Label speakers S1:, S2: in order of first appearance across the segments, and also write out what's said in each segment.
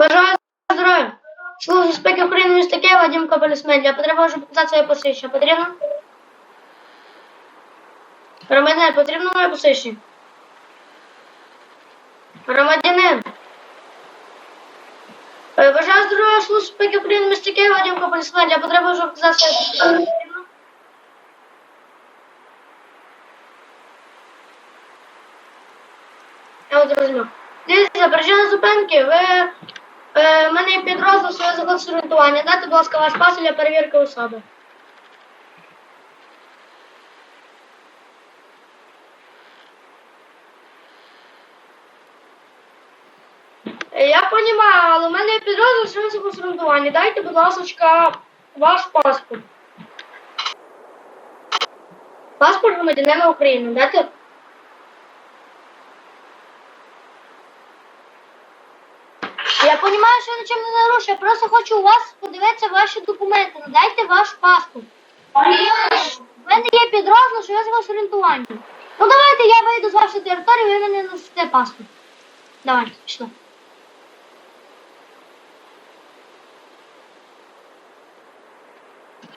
S1: Бажаю здоров'я. Служу безпеки України міста Києва, Вадим Капелісмен. Для потреби можу показати своє посвідчення. Потрібно? Громадянин, потрібно моє посвідчення? Громадянин. Е, Бажаю здоров'я, служу безпеки України міста Києва, Вадим Капелісмен. Для потреби можу показати своє посвідчення. Я от зрозумів. Дивіться, причина зупинки. Ви е, мене підрозділ своє заход. Дайте, будь ласка, ваш пас для перевірки особи. Е, Я розумію, але в мене підрозділ своє заход орієнтування. Дайте, будь ласка, ваш паспорт. Паспорт громадянина України. Дайте. Я розумію, що я нічим не нарушую. Я просто хочу у вас подивитися ваші документи. Надайте ваш паспорт. У мене є підрозділ, що я з вас орієнтування. Ну давайте я вийду з вашої території, ви мені носите паспорт. Давайте, пішли.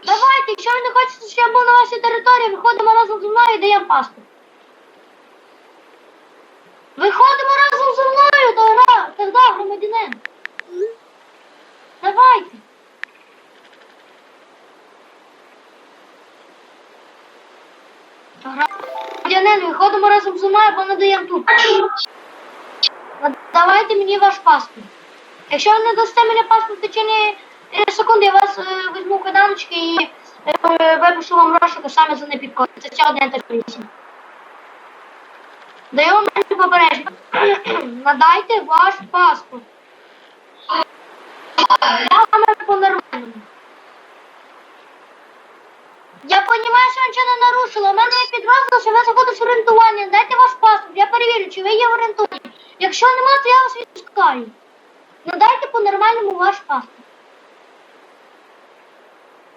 S1: Давайте, якщо ви не хочете, щоб я був на вашій території, виходимо разом зі мною і даємо паспорт. Виходимо разом зі мною, тогда, тогда, громадянин. Давайте. Громадянин, виходимо разом мною, бо не даємо тут. Давайте мені ваш паспорт. Якщо ви не дасте мені паспорт в течение е, секунди, я вас е, візьму в кайданочки і е, випишу вам розшуку саме за непідкоп. Це ще один терпісім. Даю вам попередження. Надайте ваш паспорт. Саме по-нормальному. Я розумію, що я нічого не нарушила. У мене є підрозділ, що ви заходите в орієнтування. Дайте ваш паспорт, я перевірю, чи ви є в орієнтуванні. Якщо нема, то я вас відпускаю. Надайте по-нормальному ваш паспорт.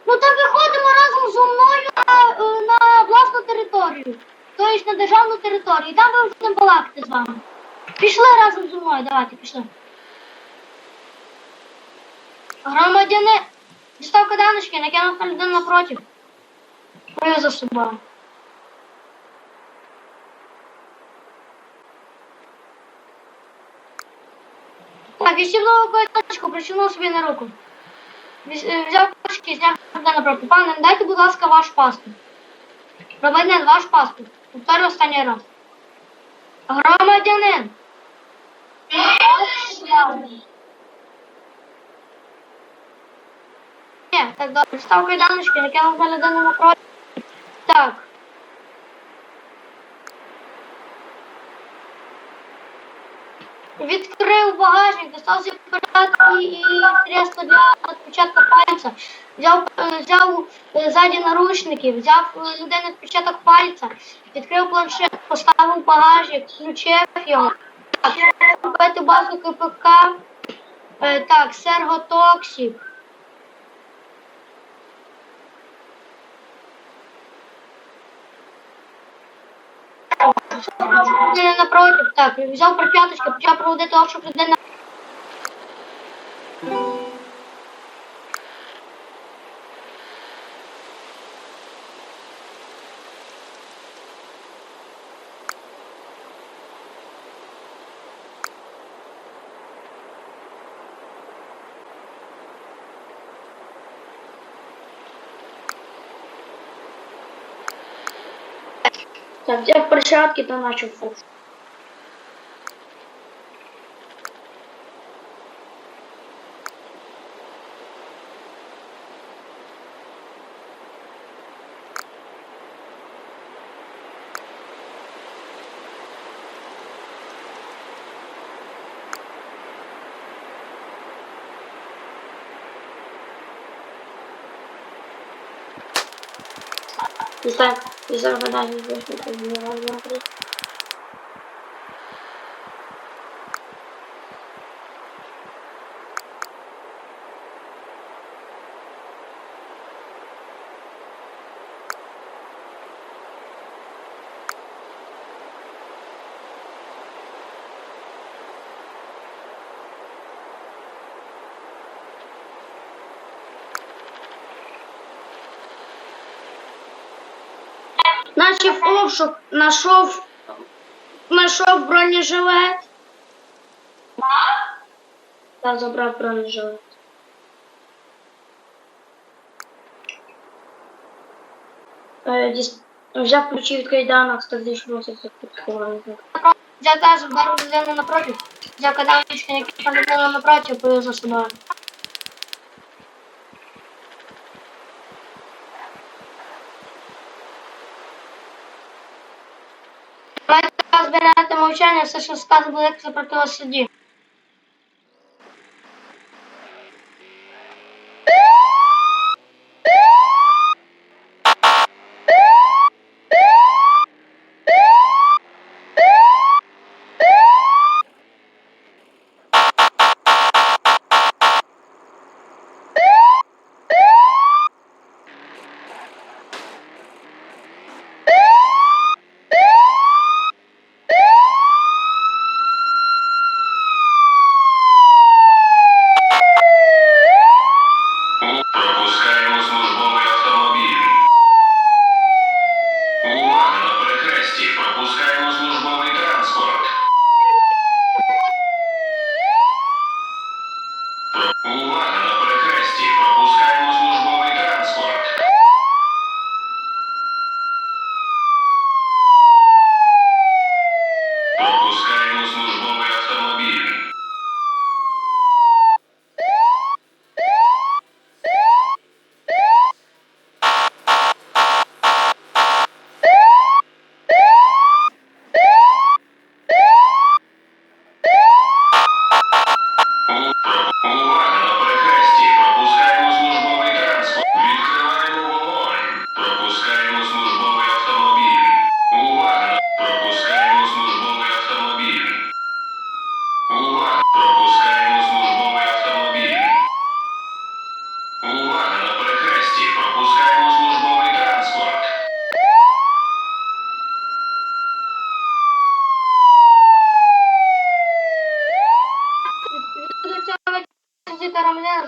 S1: Ну так виходимо разом зі мною на, на власну територію. Тобто на державну територію. І там ви вже будемо балакати з вами. Пішли разом зі мною, давайте, пішли. Громадяни, дістав каданочки, накинув на людину напротив. Привів за собою. Так, відстібнув каданочку, причинув собі на руку. Е, Взяв кошки, зняв людину напротив. Пане, дайте, будь ласка, ваш паспорт. Громадянин, ваш паспорт. Повторю останній раз. Громадянин. Ні, так добре. Став кайданочки, накинув на людину напроти. Так. Відкрив багажник, достав зі перчатки і средство для відпечатка пальця. Взяв, е, взяв е, ззаді наручники, взяв е, людини відпечаток пальця, відкрив планшет, поставив багажник, включив його. Так, купити базу КПК. Так, серготоксик. Напротив, так, взяв проп'яточки, почав проводити обшук людей Так, взяв перчатки та начав фокус. Итак, из задания здесь не важно.
S2: Начав обшук, знайшов, знайшов бронежилет. Та забрав бронежилет. Е, Взяв ключі від кайданок, став дійшовся підхований.
S3: Взяв теж вдарив людину напротив. Взяв кадавнички, які людину напротив, повів за собою. Збирати мовчання, все, що сказ буде як супротив суді.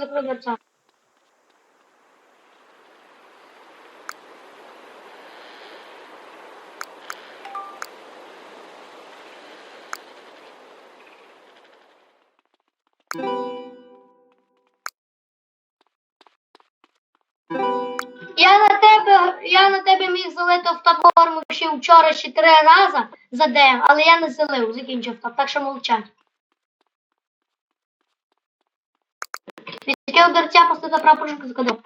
S3: Дверця. Я на тебе, я на тебе міг залити автоформу ще вчора ще три рази за день, але я не залив, закінчив так, так що мовчать. Відкрив дверця, поставив прапорщик з кодом.